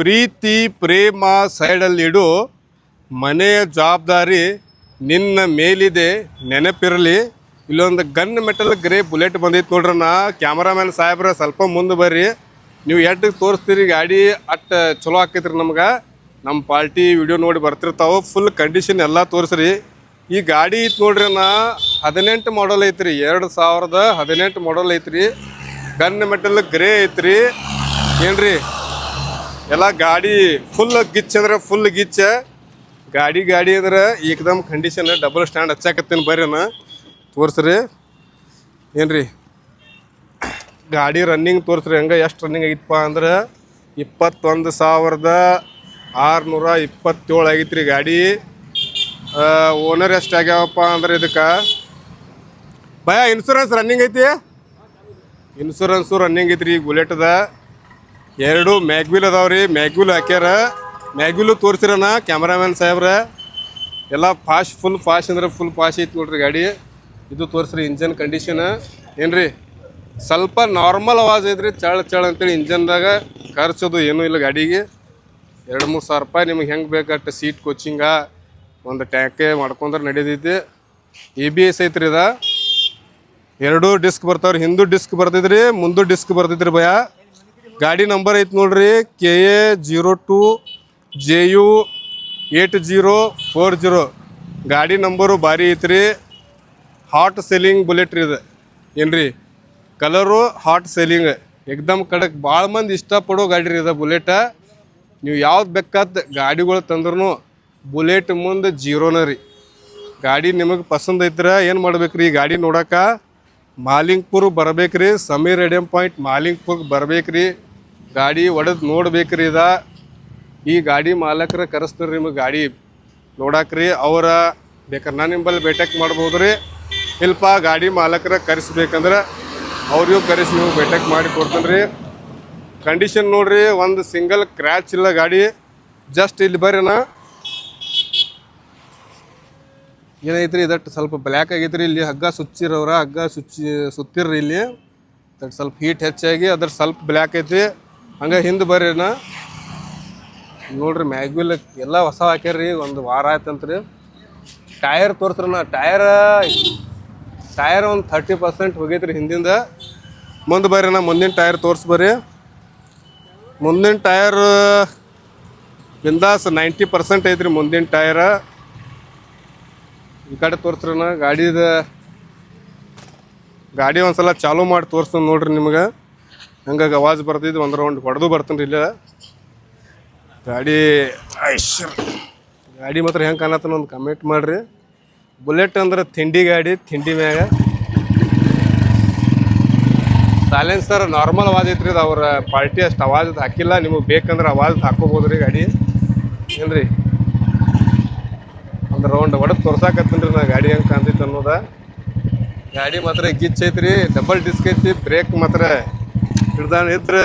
ಪ್ರೀತಿ, ಪ್ರೇಮ ಸೈಡಲ್ಲಿಡು ಮನೆಯ ಜವಾಬ್ದಾರಿ ನಿನ್ನ ಮೇಲಿದೆ, ನೆನಪಿರಲಿ. ಇಲ್ಲೊಂದು ಗನ್ ಮೆಟಲ್ ಗ್ರೇ ಬುಲೆಟ್ ಬಂದೈತೆ ನೋಡ್ರಣ್ಣ ಕ್ಯಾಮ್ರಾಮ್ಯಾನ್ ಸಾಹೇಬ್ರ, ಸ್ವಲ್ಪ ಮುಂದೆ ಬರ್ರಿ. ನೀವು ಎಡ್ ತೋರಿಸ್ತೀರಿ, ಗಾಡಿ ಅಟ್ ಚಲೋ ಆಕೈತ್ರಿ ನಮ್ಗೆ. ನಮ್ಮ ಪಾರ್ಟಿ ವಿಡಿಯೋ ನೋಡಿ ಬರ್ತಿರ್ತಾವೆ ಫುಲ್ ಕಂಡೀಷನ್ ಎಲ್ಲ ತೋರಿಸ್ರಿ. ಈ ಗಾಡಿ ಐತೆ ನೋಡ್ರಿ ಅಣ್ಣ, ಹದಿನೆಂಟು ಮಾಡಲ್ ಐತ್ರಿ. ಎರಡು ಸಾವಿರದ ಹದಿನೆಂಟು ಮಾಡಲ್ ಐತ್ರಿ. ಗನ್ ಮೆಟಲ್ ಗ್ರೇ ಐತ್ರಿ. ಏನ್ರಿ? ಎಲ್ಲ ಗಾಡಿ ಫುಲ್ ಗಿಚ್ ಅಂದ್ರೆ ಫುಲ್ ಗಿಚ್ಚ. ಗಾಡಿ ಗಾಡಿ ಅಂದ್ರೆ ಏಕದಮ್ ಕಂಡೀಷನ್ ಡಬಲ್ ಸ್ಟ್ಯಾಂಡ್ ಹಚ್ಚಾಕತ್ತೀನಿ ಬರ್ರಿ ಅನ್ನ ತೋರಿಸ್ರಿ. ಏನ್ರಿ? ಗಾಡಿ ರನ್ನಿಂಗ್ ತೋರಿಸ್ರಿ. ಹಂಗೆ ಎಷ್ಟು ರನ್ನಿಂಗ್ ಆಗಿತ್ತಪ್ಪ ಅಂದ್ರೆ ಇಪ್ಪತ್ತೊಂದು ಸಾವಿರದ ಆರುನೂರ ಇಪ್ಪತ್ತೇಳು ಆಗೈತ್ರಿ ಗಾಡಿ. ಓನರ್ ಎಷ್ಟು ಆಗ್ಯಾವಪ್ಪ ಅಂದ್ರೆ ಇದಕ್ಕೆ ಭಯ ಇನ್ಸೂರೆನ್ಸ್ ರನ್ನಿಂಗ್ ಐತಿ? ಇನ್ಸೂರೆನ್ಸು ರನ್ನಿಂಗ್ ಐತ್ರಿ ಬುಲೆಟ್ದ ಎರಡು ಮ್ಯಾಗ್ವಿಲ್ ಅದಾವ್ರಿ ಮ್ಯಾಗ್ವಿಲ್ ಹಾಕ್ಯಾರ. ಮ್ಯಾಗ್ವಿಲು ತೋರಿಸಿರಣ ಕ್ಯಾಮ್ರಾಮ್ಯಾನ್ ಸಾಹೇಬ್ರ. ಎಲ್ಲ ಫಾಸ್ಟ್ ಫುಲ್ ಫಾಸ್ಟ್ ಅಂದ್ರೆ ಫುಲ್ ಫಾಸ್ಟ್ ಐತಿ ನೋಡ್ರಿ ಗಾಡಿ. ಇದು ತೋರಿಸ್ರಿ ಇಂಜನ್ ಕಂಡೀಷನ್ ಏನ್ರಿ? ಸ್ವಲ್ಪ ನಾರ್ಮಲ್ ಅವಾಜ್ ಐತ್ರಿ. ಚಳ ಚಳ ಅಂತೇಳಿ ಇಂಜನ್ದಾಗ ಖರ್ಚದು ಏನೂ ಇಲ್ಲ ಗಾಡಿಗೆ. ಎರಡು, ಮೂರು ಸಾವಿರ ರೂಪಾಯಿ ನಿಮ್ಗೆ ಹೆಂಗೆ ಬೇಕಟ್ಟು ಸೀಟ್ ಕೋಚಿಂಗ ಒಂದು ಟ್ಯಾಂಕೇ ಮಾಡ್ಕೊಂಡ್ರೆ ನಡೀತೈತಿ ಎ ಬಿ ಎಸ್ ಐತ್ರಿ ಇದ. ಎರಡು ಡಿಸ್ಕ್ ಬರ್ತಾವ್ರಿ. ಹಿಂದೂ ಡಿಸ್ಕ್ ಬರ್ತೈತ್ರಿ ಮುಂದೂ ಡಿಸ್ಕ್ ಬರ್ತೈತ್ರಿ ಭಯ. ಗಾಡಿ ನಂಬರ್ ಐತೆ ನೋಡ್ರಿ K A zero two J U eight zero four zero ಗಾಡಿ ನಂಬರು ಭಾರಿ ಐತ್ರಿ ಹಾಟ್ ಸೆಲ್ಲಿಂಗ್ ಬುಲೆಟ್ ರೀ ಇದು. ಏನ್ರಿ? ಕಲರು ಹಾಟ್ ಸೆಲ್ಲಿಂಗ್ ಎಕ್ದಮ್ ಕಡಕ್ ಭಾಳ ಮಂದಿ ಇಷ್ಟಪಡೋ ಗಾಡಿ ರೀ ಇದು ಬುಲೆಟ. ನೀವು ಯಾವ್ದು ಬೇಕಾದ ಗಾಡಿಗಳು ತಂದ್ರೂ ಬುಲೆಟ್ ಮುಂದೆ ಜೀರೋನ ರೀ. ಗಾಡಿ ನಿಮಗೆ ಪಸಂದ್ ಐತ್ರ, ಏನು ಮಾಡ್ಬೇಕ್ರಿ ಈ ಗಾಡಿ ನೋಡಕ? ಮಾಲಿಂಗ್ಪುರ್ ರೀ ಸಮೀರ್ ಎಡಿಯಂ ಪಾಯಿಂಟ್ ಮಾಲಿಂಗ್ಪುರ್ಗೆ ಬರ್ಬೇಕ್ರಿ. ಗಾಡಿ ಒಡೆದು ನೋಡ್ಬೇಕ್ರಿ ಇದ. ಈ ಗಾಡಿ ಮಾಲಕರ ಕರೆಸ್ತಾರೆ ನಿಮಗೆ ಗಾಡಿ ನೋಡಾಕ್ರಿ, ಅವರ ಬೇಕಾದ್ರೆ ನಾನು ನಿಂಬಲ್ಲಿ ಬೇಟಕ್ ಮಾಡ್ಬೋದು ರೀ ಇಲ್ಪ ಗಾಡಿ ಮಾಲಕರ ಕರೆಸ್ಬೇಕಂದ್ರೆ ಅವ್ರಿಗೂ ಕರೆಸಿ ನೀವು ಬೇಟೆಕ್ ಮಾಡಿ ಕೊಡ್ತೀನಿ ಕಂಡೀಷನ್ ನೋಡ್ರಿ, ಒಂದು ಸಿಂಗಲ್ ಕ್ರ್ಯಾಚ್ ಇಲ್ಲ ಗಾಡಿ. ಜಸ್ಟ್ ಇಲ್ಲಿ ಬರ್ರಿನ ಏನೈತ್ರಿ ಇದಟ್ಟು ಸ್ವಲ್ಪ ಬ್ಲ್ಯಾಕ್ ಆಗೈತ್ರಿ, ಇಲ್ಲಿ ಹಗ್ಗ ಸುಚ್ಚಿರೋರ ಹಗ್ಗ ಸುಚ್ಚಿ, ಸುತ್ತಿರ್ರಿ ಇಲ್ಲಿ. ಸ್ವಲ್ಪ ಹೀಟ್ ಹೆಚ್ಚಾಗಿ, ಅದ್ರ ಸ್ವಲ್ಪ ಬ್ಲ್ಯಾಕ್ ಐತಿ ಹಂಗೆ ಹಿಂದೆ ಬರ್ರಿನ. ನೋಡ್ರಿ ಮ್ಯಾಗ್ವಿಲ್ ಎಲ್ಲ ಹೊಸ ಹಾಕ್ಯಾರ್ರಿ, ಒಂದು ವಾರ ಆಯ್ತಂತ್ರಿ. ಟೈರ್ ನಾ, ಟೈರ್ ಟೈರ್ ಒಂದು ಥರ್ಟಿ ಪರ್ಸೆಂಟ್ ಹೋಗೈತ್ರಿ ಹಿಂದಿಂದ. ಮುಂದೆ ನಾ, ಮುಂದಿನ ಟೈರ್ ತೋರ್ಸ್ ಬರ್ರಿ. ಮುಂದಿನ ಟೈರ್ ಬಿಂದಾಸ್ ನೈಂಟಿ ಪರ್ಸೆಂಟ್ ಐತ್ರಿ ಮುಂದಿನ ಟೈರ. ಈ ಕಡೆ ತೋರಿಸ್ರಣ ಗಾಡಿದ ಗಾಡಿ ಒಂದ್ಸಲ ಚಾಲೂ ಮಾಡಿ ತೋರಿಸ್ತೀನಿ ನೋಡ್ರಿ ನಿಮ್ಗೆ. ಹಂಗಾಗಿ ಆವಾಜ್ ಬರ್ತಿದ್ದು ಒಂದು ರೌಂಡ್ ಹೊಡೆದು ಬರ್ತೀನಿ ಇಲ್ಲ ಗಾಡಿ ಐಶ್ವರ್ ಗಾಡಿ ಮಾತ್ರ ಹೆಂಗೆ ಕಾಣತ್ತಾನ ಒಂದು ಕಮೆಂಟ್ ಮಾಡಿರಿ. ಬುಲೆಟ್ ಅಂದ್ರೆ ತಿಂಡಿ ಗಾಡಿ, ತಿಂಡಿ ಮ್ಯಾಗ. ಸೈಲೆನ್ಸರ್ ನಾರ್ಮಲ್ ಅವಾಜ್ ಐತ್ರಿ ಅದು ಅವ್ರ ಪಾರ್ಟಿ ಅಷ್ಟು ಅವಾಜ್ ಹಾಕಿಲ್ಲ. ನಿಮಗೆ ಬೇಕಂದ್ರೆ ಅವಾಜ್ ಹಾಕೋಬೋದು ರೀ ಗಾಡಿ. ಏನ್ರಿ? ಒಂದು ರೌಂಡ್ ಹೊಡೆದು ತೋರ್ಸಾಕತ್ತೀನಿ ರೀ ನಾ ಗಾಡಿ ಹೆಂಗೆ ಕಾಣ್ತೈತೆ ಅನ್ನೋದ. ಗಾಡಿ ಮಾತ್ರ ಗಿಚ್ ಐತ್ರಿ ಡಬಲ್ ಡಿಸ್ಕ್ ಐತಿ ಬ್ರೇಕ್ ಮಾತ್ರ. ಹಿಡ್ದಾನ ಇದ್ರೆ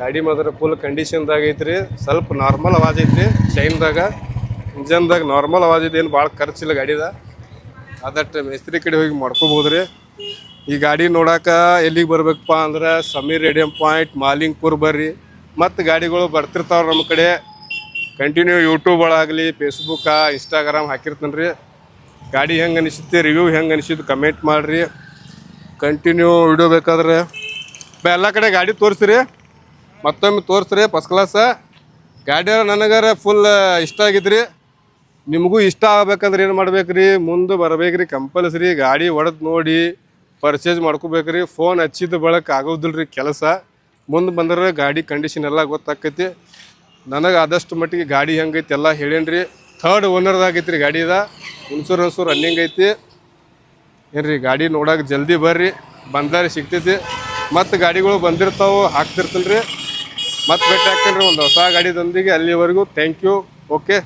ಗಾಡಿ ಮಾತ್ರ ಫುಲ್ ಕಂಡೀಷನ್ದಾಗ ಐತ್ರಿ. ಸ್ವಲ್ಪ ನಾರ್ಮಲ್ ಅವಾಜ್ ಐತಿ ಚೈನ್ದಾಗ ಇಂಜನ್ದಾಗ ನಾರ್ಮಲ್ ಅವಾಜ್ ಇದೆ ಏನು ಭಾಳ ಖರ್ಚಿಲ್ಲ ಗಾಡಿದ. ಅದಟ್ಟು ಮೇಸ್ತ್ರಿ ಕಡೆ ಹೋಗಿ ಮಾಡ್ಕೋಬೋದ್ರಿ. ಈ ಗಾಡಿ ನೋಡಾಕ ಎಲ್ಲಿಗೆ ಬರ್ಬೇಕಪ್ಪ ಅಂದ್ರೆ ಸಮೀರ್ ರೇಡಿಯಂ ಪಾಯಿಂಟ್, ಮಾಲಿಂಗ್ಪುರ್ ಬರ್ರಿ. ಮತ್ತು ಗಾಡಿಗಳು ಬರ್ತಿರ್ತಾವ್ರಿ ನಮ್ಮ ಕಡೆ. ಕಂಟಿನ್ಯೂ ಯೂಟ್ಯೂಬ್ ಒಳಗಾಗಲಿ ಫೇಸ್ಬುಕ್ಕ ಇನ್ಸ್ಟಾಗ್ರಾಮ್ ಹಾಕಿರ್ತೀನಿ ರೀ ಗಾಡಿ ಹೆಂಗೆ ಅನಿಸುತ್ತೆ ರಿವ್ಯೂ ಹೆಂಗೆ ಅನಿಸಿದ್ದು ಕಮೆಂಟ್ ಮಾಡಿರಿ. ಕಂಟಿನ್ಯೂ ವಿಡಿಯೋ ಬೇಕಾದ್ರೆ. ಎಲ್ಲ ಕಡೆ ಗಾಡಿ ತೋರಿಸ್ರಿ. ಮತ್ತೊಮ್ಮೆ ತೋರಿಸ್ರಿ ಫಸ್ಟ್ ಕ್ಲಾಸ ಗಾಡಿ ನನಗಾರ ಫುಲ್ ಇಷ್ಟ ಆಗಿದ್ರಿ. ನಿಮಗೂ ಇಷ್ಟ ಆಗ್ಬೇಕಂದ್ರೆ ಏನು ಮಾಡ್ಬೇಕ್ರಿ? ಮುಂದೆ ಬರ್ಬೇಕ್ರಿ ಕಂಪಲ್ಸರಿ ಗಾಡಿ ಹೊಡೆದು ನೋಡಿ ಪರ್ಚೇಸ್ ಮಾಡ್ಕೋಬೇಕ್ರಿ. ಫೋನ್ ಹಚ್ಚಿದ ಬಳಕೆ ರೀ ಕೆಲಸ. ಮುಂದೆ ಬಂದ್ರೆ ಗಾಡಿ ಕಂಡೀಷನ್ ಎಲ್ಲ ಗೊತ್ತಾಕೈತಿ. ನನಗೆ ಆದಷ್ಟು ಮಟ್ಟಿಗೆ ಗಾಡಿ ಹೆಂಗೈತೆ ಎಲ್ಲ ಹೇಳೇನ್ರಿ. ಥರ್ಡ್ ಓನರ್ದಾಗೈತಿ ರೀ ಗಾಡಿದ ಇನ್ಸೂರೆನ್ಸು ರನ್ನಿಂಗ್ ಐತಿ. ಏನ್ರಿ ಗಾಡಿ ನೋಡಕ್ಕೆ ಜಲ್ದಿ ಬರ್ರಿ. ಬಂದಾರಿ ಸಿಗ್ತೈತಿ. ಮತ್ತು ಗಾಡಿಗಳು ಬಂದಿರ್ತಾವೆ ಹಾಕ್ತಿರ್ತಲ್ರಿ ಮತ್ತೆ ಭೇಟಿ ಹಾಕ್ತೀನಿ ರೀ ಒಂದು ಹೊಸ ಗಾಡಿದೊಂದಿಗೆ ಅಲ್ಲಿವರೆಗೂ. Thank you okay